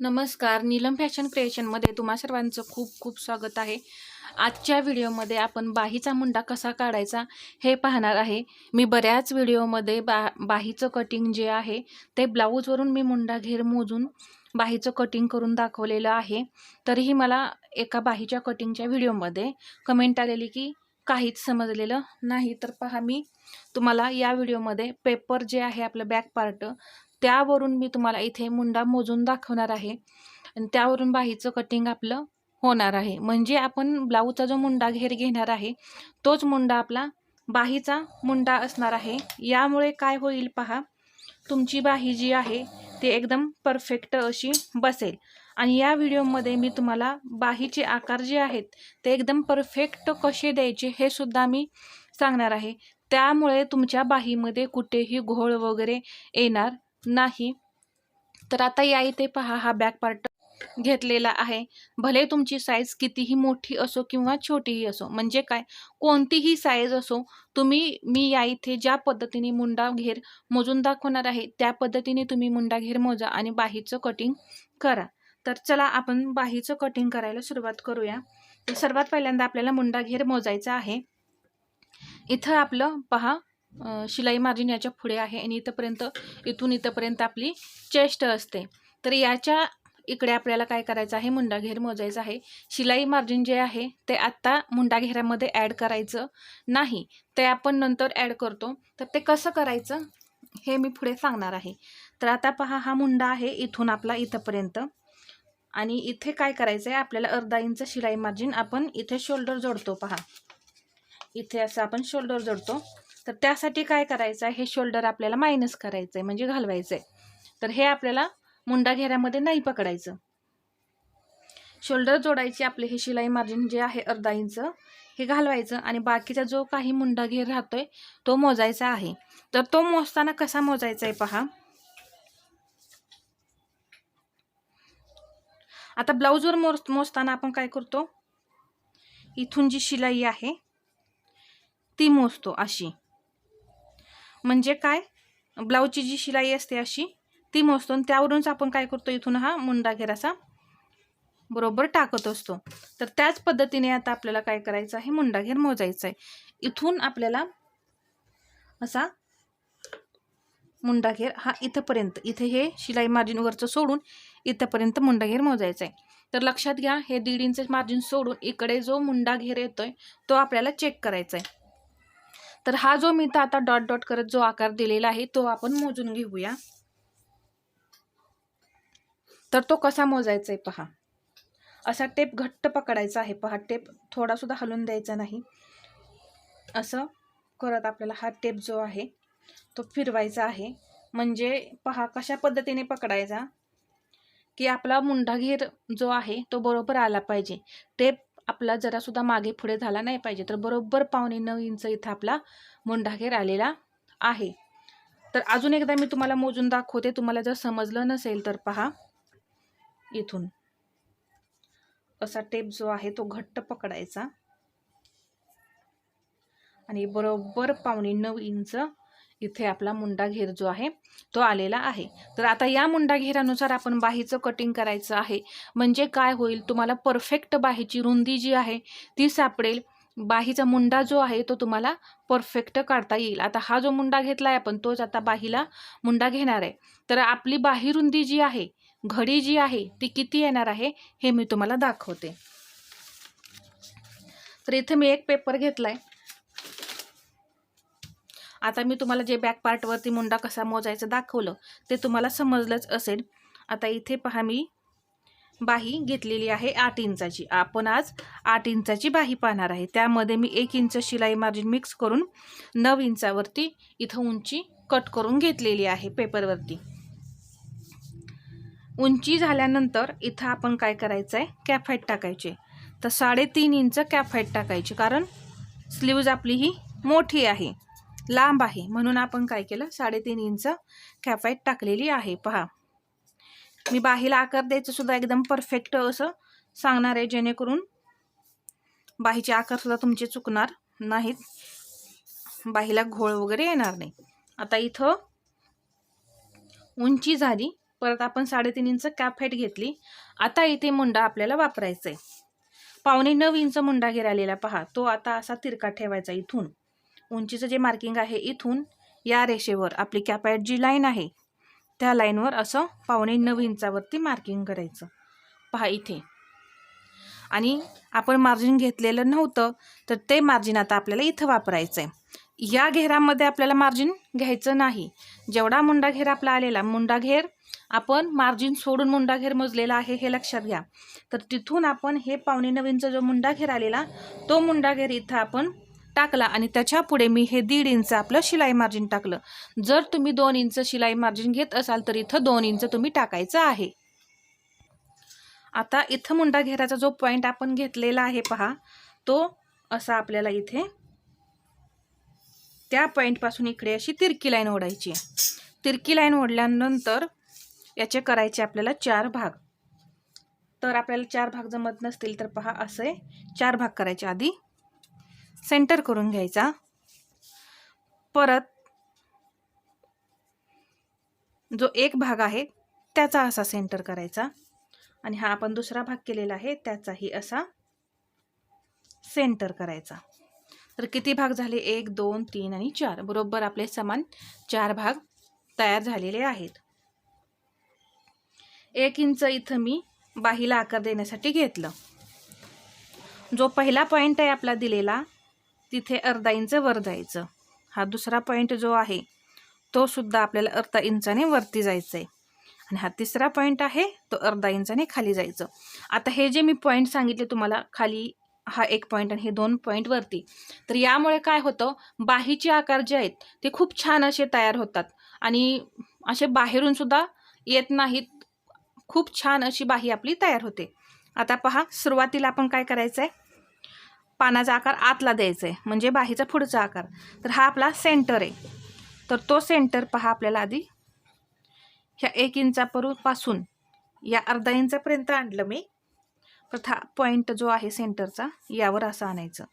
नमस्कार. नीलम फॅशन क्रिएशनमध्ये तुम्हा सर्वांचं खूप खूप स्वागत आहे. आजच्या व्हिडिओमध्ये आपण बाहीचा मुंडा कसा काढायचा हे पाहणार आहे. मी बऱ्याच व्हिडिओमध्ये बा बाहीचं कटिंग जे आहे ते ब्लाऊजवरून मी मुंडा घेर मोजून बाहीचं कटिंग करून दाखवलेलं आहे. तरीही मला एका बाहीच्या कटिंगच्या व्हिडिओमध्ये कमेंट आलेली की काहीच समजलेलं नाही. तर पहा मी तुम्हाला या व्हिडिओमध्ये पेपर जे आहे आपलं बॅक पार्ट त्यावरून मी तुम्हाला इथे मुंडा मोजून दाखवणार आहे. आणि त्यावरून बाहीचं कटिंग आपलं होणार आहे. म्हणजे आपण ब्लाऊजचा जो मुंडा घेर घेणार आहे तोच मुंडा आपला बाहीचा मुंडा असणार आहे. यामुळे काय होईल पहा तुमची बाही जी आहे ती एकदम परफेक्ट अशी बसेल. आणि या व्हिडिओमध्ये मी तुम्हाला बाहीचे आकार जे आहेत ते एकदम परफेक्ट कसे द्यायचे हे सुद्धा मी सांगणार आहे. त्यामुळे तुमच्या बाहीमध्ये कुठेही घोळ वगैरे येणार नाही. तर आता या इथे पहा हा बॅक पार्ट घेतलेला आहे. भले तुमची साईज कितीही मोठी असो किंवा छोटीही असो म्हणजे काय? कोणतीही साईज असो तुम्ही मी या इथे ज्या पद्धतीने मुंडा घेर मोजून दाखवणार आहे त्या पद्धतीने तुम्ही मुंडा घेर मोजा आणि बाहीचं कटिंग करा. तर चला आपण बाहीचं कटिंग करायला सुरुवात करूया. तर सर्वात पहिल्यांदा आपल्याला मुंडा घेर मोजायचा आहे. इथं आपलं पहा शिलाई मार्जिन याच्यापुढे आहे आणि इथंपर्यंत इथून इथंपर्यंत आपली चेस्ट असते. तर याच्या इकडे आपल्याला काय करायचं आहे? मुंडा घेर मोजायचा आहे. शिलाई मार्जिन जे आहे ते आत्ता मुंडा घेरामध्ये ॲड करायचं नाही. ते आपण नंतर ॲड करतो. तर ते कसं करायचं? हे मी पुढे सांगणार आहे. तर आता पहा हा मुंडा आहे इथून आपला इथंपर्यंत. आणि इथे काय करायचं आहे आपल्याला अर्धा इंच शिलाई मार्जिन आपण इथे शोल्डर जोडतो पहा. इथे असं आपण शोल्डर जोडतो. तर त्यासाठी काय करायचं आहे? हे शोल्डर आपल्याला मायनस करायचं आहे म्हणजे घालवायचं आहे तर हे आपल्याला मुंडा घेऱ्यामध्ये नाही पकडायचं. शोल्डर जोडायची आपले हे शिलाई मार्जिन जे आहे अर्धा इंच हे घालवायचं आणि बाकीचा जो काही मुंडा घेर राहतोय तो मोजायचा आहे. तर तो मोजताना कसा मोजायचा आहे पहा. आता ब्लाऊजवर मोज मोजताना आपण काय करतो? इथून जी शिलाई आहे ती मोजतो अशी. म्हणजे काय? ब्लाऊजची जी शिलाई असते अशी ती मोजतो आणि त्यावरूनच आपण काय करतो इथून हा मुंडा घेराचा बरोबर टाकत असतो. तर त्याच पद्धतीने आता आपल्याला काय करायचं आहे? मुंडा घेर मोजायचा आहे. इथून आपल्याला असा मुंडा घेर हा इथंपर्यंत इथे हे शिलाई मार्जिनवरचं सोडून इथंपर्यंत मुंडा घेर मोजायचा आहे. तर लक्षात घ्या हे दीड इंच मार्जिन सोडून इकडे जो मुंडा घेर येतोय तो आपल्याला चेक करायचा आहे. तर हा जो मी आता डॉट डॉट करत जो आकार दिलेला आहे तो आपण मोजून घेऊया. तर तो कसा मोजायचा आहे पहा. असा टेप घट्ट पकडायचा आहे पहा. टेप थोडासुद्धा हलून द्यायचा नाही. असं करत आपल्याला हा टेप जो आहे तो फिरवायचा आहे. म्हणजे पहा कशा पद्धतीने पकडायचा की आपला मुंडाघेर जो आहे तो बरोबर आला पाहिजे. टेप आपला जरासुद्धा मागे पुढे झाला नाही पाहिजे. तर बरोबर पावणे नऊ इंच इथं आपला मुंडाघेर आलेला आहे. तर अजून एकदा मी तुम्हाला मोजून दाखवते. तुम्हाला जर समजलं नसेल तर पहा. इथून. असा टेप जो आहे तो घट्ट पकडायचा. आणि बरोबर पावणे नऊ इंच इथे आपला मुंडा घेर जो आहे तो आलेला आहे. तर आता या मुंडा घेरानुसार आपण बाहीचं कटिंग करायचं आहे. म्हणजे काय होईल? तुम्हाला परफेक्ट बाहीची रुंदी जी आहे ती सापडेल. बाहीचा मुंडा जो आहे तो तुम्हाला परफेक्ट काढता येईल. आता हा जो मुंडा घेतला आहे आपण तोच आता बाहीला मुंडा घेणार आहे. तर आपली बाही रुंदी जी आहे घडी जी आहे ती किती येणार आहे हे मी तुम्हाला दाखवते. तर इथे मी एक पेपर घेतला आहे आता मी तुम्हाला जे बॅक पार्टवरती मुंडा कसा मोजायचं दाखवलं ते तुम्हाला समजलंच असेल. आता इथे पहा मी बाही घेतलेली आहे आठ इंचाची. आपण आज आठ इंचाची बाही पाहणार आहे. त्यामध्ये मी एक इंच शिलाई मार्जिन मिक्स करून नऊ इंचावरती इथं उंची कट करून घेतलेली आहे पेपरवरती उंची झाल्यानंतर इथं आपण काय करायचं आहे कॅफाईट टाकायचे. तर साडेतीन इंच कॅफाईट टाकायची कारण स्लीव्ज आपली ही मोठी आहे. लांब आहे. म्हणून आपण काय केलं? साडेतीन इंच कॅफाईट टाकलेली आहे. पहा. मी बाहीला आकार द्यायचं सुद्धा एकदम परफेक्ट असं सांगणार आहे जेणेकरून बाहीचे आकारसुद्धा तुमचे चुकणार नाहीत. बाहीला घोळ वगैरे येणार नाही. आता इथं उंची झाली. परत आपण साडेतीन इंच कॅफेट घेतली. आता इथे मुंडा आपल्याला वापरायचा आहे पावणे नऊ इंच मुंडा घेर आलेला पहा. तो आता असा तिरका ठेवायचा इथून. उंचीचं जे मार्किंग आहे इथून या रेषेवर आपली कॅपॅट जी लाईन आहे त्या लाईनवर असं पावणे नऊ इंचावरती मार्किंग करायचं. पहा इथे. आणि आपण मार्जिन घेतलेलं नव्हतं तर ते मार्जिन आता आपल्याला इथं वापरायचं आहे या घेरामध्ये आपल्याला मार्जिन घ्यायचं नाही. जेवढा मुंडा घेर आपला आलेला मुंडा घेर आपण मार्जिन सोडून मुंडा घेर मोजलेला आहे हे लक्षात घ्या. तर तिथून आपण हे पावणे नवीनचा जो मुंडा घेर आलेला तो मुंडा घेर इथं आपण टाकला आणि त्याच्यापुढे मी हे दीड इंच आपलं शिलाई मार्जिन टाकलं. जर तुम्ही दोन इंच शिलाई मार्जिन घेत असाल तर इथं दोन इंच तुम्ही टाकायचं आहे. आता इथं मुंडा घेराचा जो पॉईंट आपण घेतलेला आहे पहा तो असा आपल्याला इथे त्या पॉईंटपासून इकडे अशी तिरकी लाईन ओढायची तिरकी लाईन ओढल्यानंतर याचे करायचे आपल्याला चार भाग. तर आपल्याला चार भाग जमत नसतील तर पहा असे चार भाग करायचे. आधी सेंटर करून घ्यायचा. परत जो एक भाग आहे त्याचा असा सेंटर करायचा. आणि हा आपण दुसरा भाग केलेला आहे त्याचाही असा सेंटर करायचा. तर किती भाग झाले? एक दोन तीन आणि चार. बरोबर आपले समान चार भाग तयार झालेले आहेत. एक इंच इथं मी बाहीला आकार देण्यासाठी घेतलं. जो पहिला पॉईंट आहे आपला दिलेला तिथे अर्धा इंच वर जायचं हा दुसरा पॉईंट जो आहे तो सुद्धा आपल्याला अर्धा इंचाने वरती जायचं आहे आणि हा तिसरा पॉईंट आहे तो अर्धा इंचाने खाली जायचं. आता हे जे मी पॉईंट सांगितले तुम्हाला खाली हा एक पॉईंट आणि हे दोन पॉईंट वरती तर यामुळे काय होतं बाहीचे आकार जे आहेत ते खूप छान असे तयार होतात. आणि असे बाहेरून सुद्धा येत नाहीत. खूप छान अशी बाही आपली तयार होते. आता पहा सुरुवातीला आपण काय करायचं आहे पानाचा आकार आतला द्यायचा आहे म्हणजे बाहीचा पुढचा आकार. तर हा आपला सेंटर आहे. तर तो सेंटर पहा आपल्याला आधी. ह्या एक इंचापासून या अर्धा इंचापर्यंत आणलं मी. प्रथा पॉईंट जो आहे सेंटरचा यावर असं आणायचं.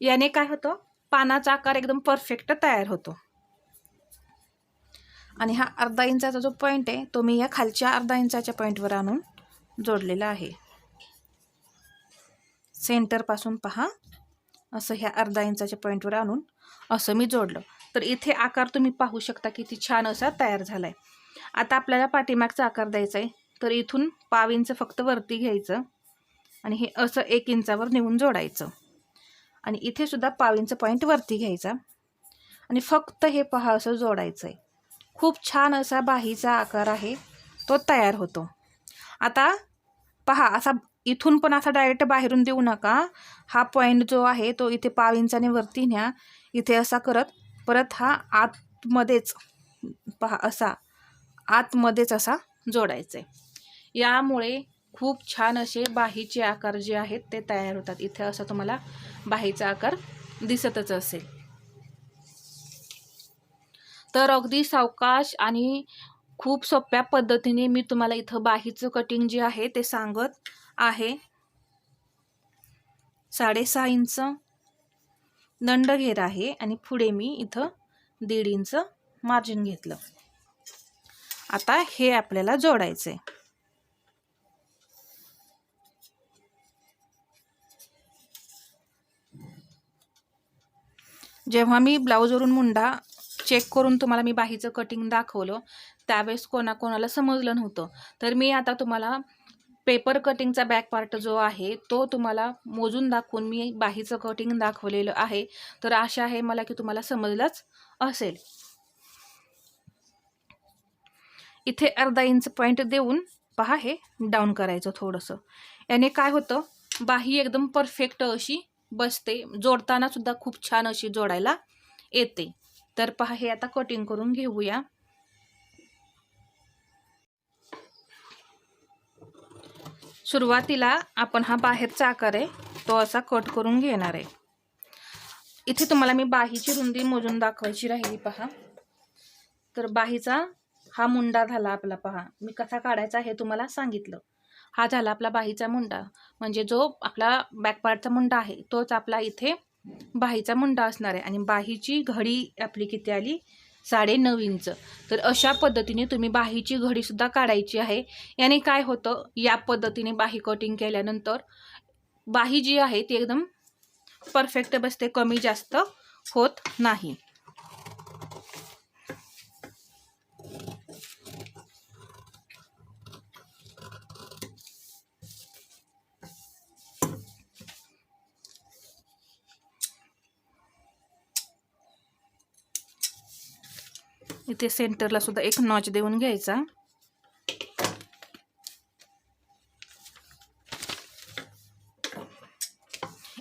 याने काय होतं? पानाचा आकार एकदम परफेक्ट तयार होतो. आणि हा अर्धा इंचाचा जो पॉईंट आहे तो मी या खालच्या अर्धा इंचाच्या पॉईंटवर आणून जोडलेला आहे. सेंटरपासून पहा. असं ह्या अर्धा इंचाच्या पॉईंटवर आणून असं मी जोडलं. तर इथे आकार तुम्ही पाहू शकता किती छान असा तयार झाला आहे आता आपल्याला पाठीमागचा आकार द्यायचा आहे तर इथून पाव इंच फक्त वरती घ्यायचं आणि हे असं एक इंचावर नेऊन जोडायचं. आणि इथे सुद्धा पाव इंच पॉईंट वरती घ्यायचा. आणि फक्त हे पहा असं जोडायचं आहे खूप छान असा बाहीचा आकार आहे. तो तयार होतो. आता पहा असा इथून पण असा डायरेक्ट बाहेरून देऊ नका. हा पॉईंट जो आहे तो इथे पाव इंचाने वरती न्या. इथे असा करत परत हा आतमध्येच पहा असा आतमध्येच असा जोडायचा आहे यामुळे खूप छान असे बाहीचे आकार जे आहेत ते तयार होतात. इथे असं तुम्हाला बाहीचा आकार दिसतच असेल. तर अगदी सावकाश आणि खूप सोप्या पद्धतीने मी तुम्हाला इथं बाहीचं कटिंग जे आहे ते सांगत आहे. साडेसहा इंच दंड घेर आहे आणि पुढे मी इथं दीड इंच मार्जिन घेतलं. आता हे आपल्याला जोडायचं आहे जेव्हा मी ब्लाऊजवरून मुंडा चेक करून तुम्हाला मी बाहीचं कटिंग दाखवलं त्यावेळेस कोणाकोणाला समजलं नव्हतं. तर मी आता तुम्हाला पेपर कटिंगचा बॅक पार्ट जो आहे तो तुम्हाला मोजून दाखवून मी बाहीचं कटिंग दाखवलेलं आहे. तर आशा आहे मला की तुम्हाला समजलंच असेल. इथे अर्धा इंच पॉईंट देऊन पहा हे डाऊन करायचं थोडंसं. याने काय होतं बाही एकदम परफेक्ट अशी बसते. जोडताना सुद्धा खूप छान अशी जोडायला येते. तर पहा हे आता कटिंग करून घेऊया. सुरुवातीला आपण हा बाहेरचा आकार आहे तो असा कट करून घेणार आहे. इथे तुम्हाला मी बाहीची रुंदी मोजून दाखवायची राहिली पहा. तर बाहीचा हा मुंडा झाला आपला पहा. मी कसा काढायचा हे तुम्हाला सांगितलं. हा झाला आपला बाहीचा मुंडा. म्हणजे जो आपला बॅकपार्टचा मुंडा आहे तोच आपला इथे बाहीचा मुंडा असणार आहे. आणि बाहीची घडी आपली किती आली? साडेनऊ इंच. तर अशा पद्धतीने तुम्ही बाहीची घडीसुद्धा काढायची आहे. याने काय होतं? या पद्धतीने बाही कटिंग केल्यानंतर बाही जी आहे ती एकदम परफेक्ट बसते कमी जास्त होत नाही. इथे सेंटरला सुद्धा एक नॉच देऊन घ्यायचा.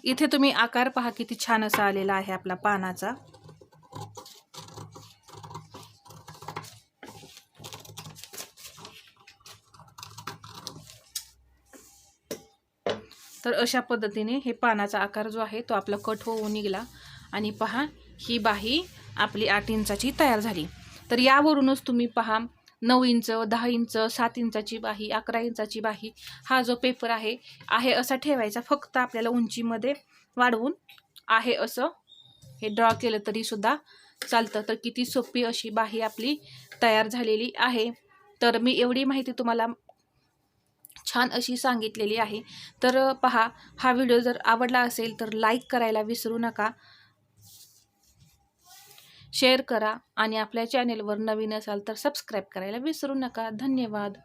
इथे तुम्ही आकार पहा किती छान असा आलेला आहे आपला पानाचा. तर अशा पद्धतीने हे पानाचा आकार जो आहे तो आपला कट होऊन निघाला. आणि पहा ही बाही आपली आठ इंचाची तयार झाली. तर यावरूनच तुम्ही पहा नऊ इंच दहा इंच सात इंचाची बाही अकरा इंचाची बाही हा जो पेपर आहे आहे असा ठेवायचा फक्त आपल्याला उंचीमध्ये वाढवून आहे असं हे ड्रॉ केलं तरीसुद्धा चालतं. तर किती सोपी अशी बाही आपली तयार झालेली आहे. तर मी एवढी माहिती तुम्हाला छान अशी सांगितलेली आहे. तर पहा हा व्हिडिओ जर आवडला असेल तर लाईक करायला विसरू नका. शेअर करा आणि आपल्या चॅनेलवर नवीन असाल तर सबस्क्राईब करायला विसरू नका. धन्यवाद.